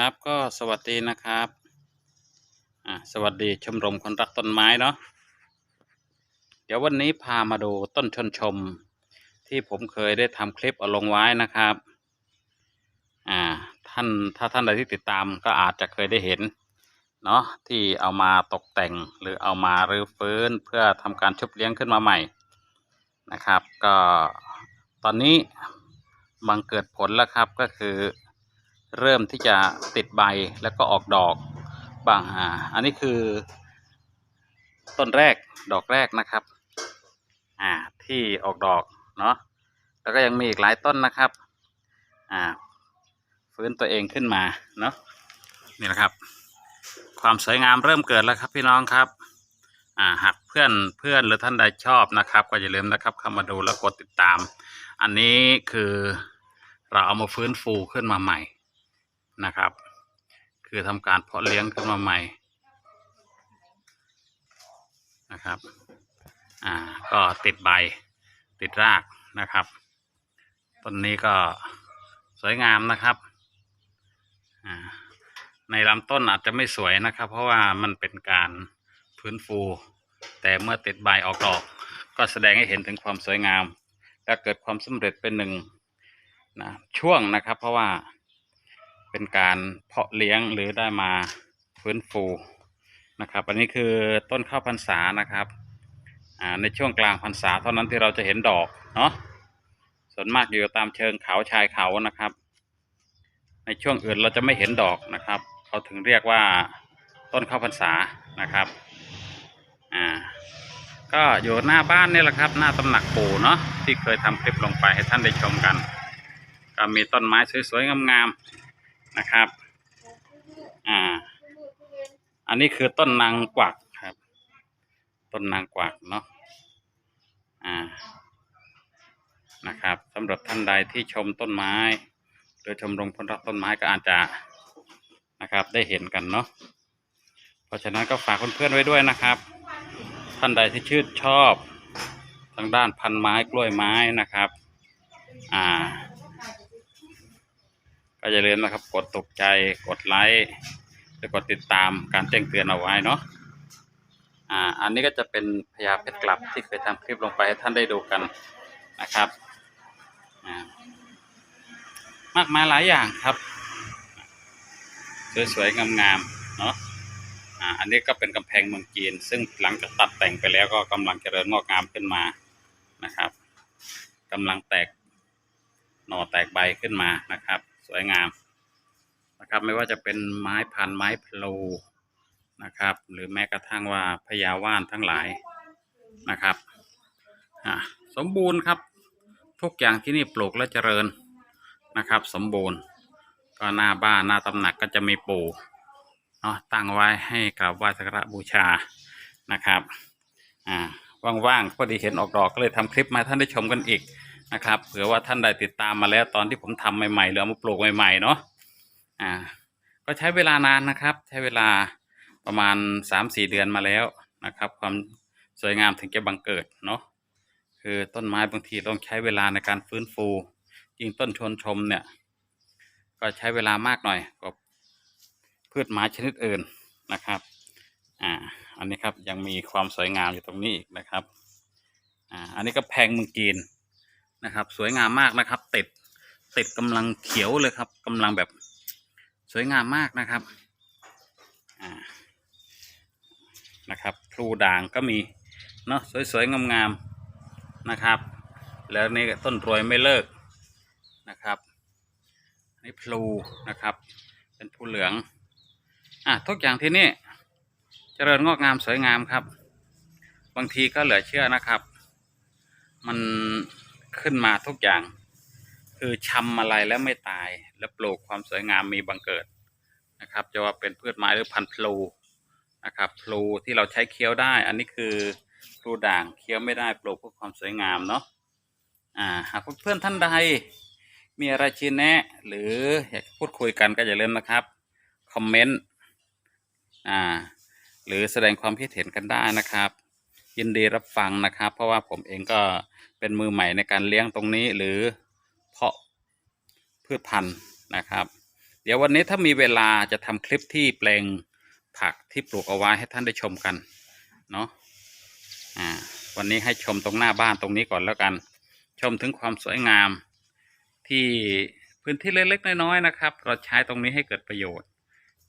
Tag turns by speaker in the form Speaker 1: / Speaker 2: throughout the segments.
Speaker 1: ครับก็สวัสดีนะครับอ่าสวัสดีชมรมคนรักต้นไม้เนาะเดี๋ยววันนี้พามาดูต้นชนชม ที่ผมเคยได้ทำคลิปเอาลงไว้นะครับอ่าท่านถ้าท่านใดที่ติดตามก็อาจจะเคยได้เห็นเนาะที่เอามาตกแต่งหรือเอามารื้อฟื้นเพื่อทำการชุบเลี้ยงขึ้นมาใหม่นะครับ ก็ตอนนี้บังเกิดผลแล้วครับก็คือ เริ่มที่จะติดใบแล้วก็ออกดอกบางอ่าอันนี้คือ ต้นแรกดอกแรกนะครับ อ่าที่ออกดอกเนาะแล้วก็ยังมีอีกหลายต้นนะครับ อ่า ฟื้นตัวเองขึ้นมาเนาะนี่แหละครับ ความสวยงามเริ่มเกิดแล้วครับพี่น้องครับอ่าหากเพื่อนเพื่อนหรือท่านใดชอบนะครับ ก็อย่าลืมนะครับเข้ามาดูแล้วกดติดตาม อันนี้คือเราเอามาฟื้นฟูขึ้นมาใหม่ นะครับ คือทำการเพาะเลี้ยงขึ้นมาใหม่นะครับ อ่า ก็ติดใบติดรากนะครับต้นนี้ก็สวยงามนะครับ อ่า ในลำต้นอาจจะไม่สวยนะครับ เพราะว่ามันเป็นการฟื้นฟู แต่เมื่อติดใบออกดอก ก็แสดงให้เห็นถึงความสวยงามและเกิดความสำเร็จเป็นหนึ่งนะช่วงนะครับ เพราะว่า เป็นการเพาะเลี้ยงหรือได้มาฟื้นฟูนะครับ อันนี้คือต้นข้าวพรรษานะครับอ่าในช่วงกลางพรรษาเท่านั้นที่เราจะเห็นดอกเนาะส่วนมากอยู่ตามเชิงเขาชายเขานะครับ ในช่วงอื่นเราจะไม่เห็นดอกนะครับเขาถึงเรียกว่าต้นข้าวพรรษานะครับอ่าก็อยู่หน้าบ้านนี่แหละครับ หน้าตำหนักปู่เนาะที่เคยทำคลิปลงไปให้ท่านได้ชมกัน ก็มีต้นไม้สวยๆงามๆ นะครับ อ่า อันนี้คือต้นนางกวักครับ ต้นนางกวักเนาะ อ่า นะครับสำหรับท่านใดที่ชมต้นไม้หรือชมรมคนรักต้นไม้ก็อาจจะนะครับ ได้เห็นกันเนาะ เพราะฉะนั้นก็ฝากเพื่อนๆไว้ด้วยนะครับ ท่านใดที่ชื่นชอบทางด้านพันไม้กล้วยไม้นะครับ อ่า ก็อย่าลืมนะครับ กดตกใจกดไลค์และกดติดตามการแจ้งเตือนเอาไว้เนาะอ่าอันนี้ก็จะเป็นพญาเพชรกลับที่เคยทำคลิปลงไปให้ท่านได้ดูกันนะครับอ่ามากมายหลายอย่างครับสวยๆงามๆเนาะอ่าอันนี้ก็เป็นกำแพงเมืองจีน ซึ่งหลังจากตัดแต่งไปแล้วก็กำลังเจริญงอกงามขึ้นมานะครับกำลังแตกหน่อแตกใบขึ้นมานะครับ สวยงามนะครับไม่ว่าจะเป็นไม้พันไม้พลูนะครับ หรือแม้กระทั่งว่าพญาว่านทั้งหลายนะครับสมบูรณ์ครับ ทุกอย่างที่นี่ปลูกและเจริญนะครับ สมบูรณ์ก็หน้าบ้านหน้าตำหนักก็จะมีปู่เนาะตั้งไว้ให้กราบไหว้สักการะบูชานะครับอ่าว่างๆพอดีเห็นออกดอกก็เลยทำคลิปมาท่านได้ชมกันอีก นะครับ เผื่อว่าท่านใดติดตามมาแล้วตอนที่ผมทำใหม่ๆหรือเอามาปลูกใหม่ๆเนาะอ่า ก็ใช้เวลานานนะครับ ใช้เวลาประมาณสามสี่เดือนมาแล้วนะครับ ความสวยงามถึงจะบังเกิดเนาะคือต้นไม้บางทีต้องใช้เวลาในการฟื้นฟูยิ่งต้นชนชมเนี่ย ก็ใช้เวลามากหน่อยกว่าพืชไม้ชนิดอื่นนะครับ อ่า อันนี้ครับยังมีความสวยงามอยู่ตรงนี้อีกนะครับ อ่า อันนี้ก็แพงเมืองจีน นะครับ สวยงามมากนะครับ ติดติดกำลังเขียวเลยครับกำลังแบบสวยงามมากนะครับอ่านะครับพลูด่างก็มีเนาะสวยๆงามๆนะครับ แล้วนี่ต้นรวยไม่เลิกนะครับนี่พลูนะครับ เป็นพลูเหลืองอะทุกอย่างที่นี่เจริญงอกงามสวยงามครับ บางทีก็เหลือเชื่อนะครับ มัน ขึ้นมาทุกอย่าง คือชำอะไรแล้วไม่ตาย แล้วปลูกความสวยงามมีบังเกิดนะครับ จะว่าเป็นพืชไม้หรือพันธุ์พลูนะครับพลูที่เราใช้เคี้ยวได้ อันนี้คือพลูด่างเคี้ยวไม่ได้ปลูกเพื่อความสวยงามเนาะอ่าหากเพื่อนท่านใดมีอะไรชี้แนะ หรืออยากพูดคุยกันก็อย่าลืมนะครับคอมเมนต์อ่าหรือแสดงความคิดเห็นกันได้นะครับ ยินดีรับฟังนะครับ เพราะว่าผมเองก็เป็นมือใหม่ในการเลี้ยงตรงนี้หรือเพาะพืชพันธุ์นะครับ เดี๋ยววันนี้ถ้ามีเวลาจะทำคลิปที่แปลงผักที่ปลูกเอาไว้ให้ท่านได้ชมกันเนาะอ่าวันนี้ให้ชมตรงหน้าบ้านตรงนี้ก่อนแล้วกัน ชมถึงความสวยงามที่พื้นที่เล็กๆน้อยๆนะครับ เราใช้ตรงนี้ให้เกิดประโยชน์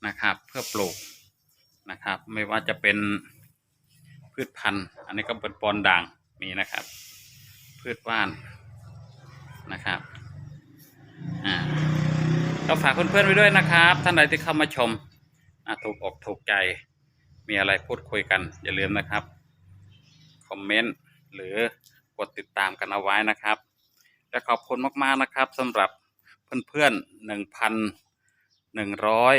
Speaker 1: นะครับ เพื่อปลูกนะครับ ไม่ว่าจะเป็น พืชพันธุ์ อันนี้ก็เป็นปอนด่างมีนะครับ พืชว่านนะครับอ่าก็ฝากเพื่อนๆไว้ด้วยนะครับ ท่านใดที่เข้ามาชมถูกอกถูกใจมีอะไรพูดคุยกัน อย่าลืมนะครับ คอมเมนต์หรือกดติดตามกันเอาไว้นะครับ และขอบคุณมากๆนะครับสำหรับเพื่อนๆหนึ่งพันหนึ่งร้อย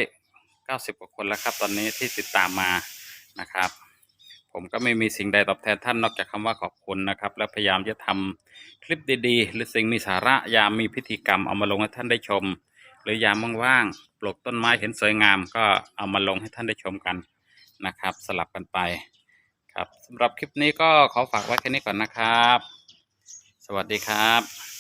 Speaker 1: เก้าสิบกว่าคนแล้วครับ ตอนนี้ที่ติดตามมานะครับ ผมก็ไม่มีสิ่งใดตอบแทนท่านนอกจากคำว่าขอบคุณนะครับ และพยายามจะทำคลิปดี ๆ หรือสิ่งมีสาระยามมีพิธีกรรมเอามาลงให้ท่านได้ชม หรือยามว่างๆปลูกต้นไม้เห็นสวยงาม ก็เอามาลงให้ท่านได้ชมกันนะครับ สลับกันไปครับสำหรับคลิปนี้ก็ขอฝากไว้แค่นี้ก่อนนะครับ สวัสดีครับ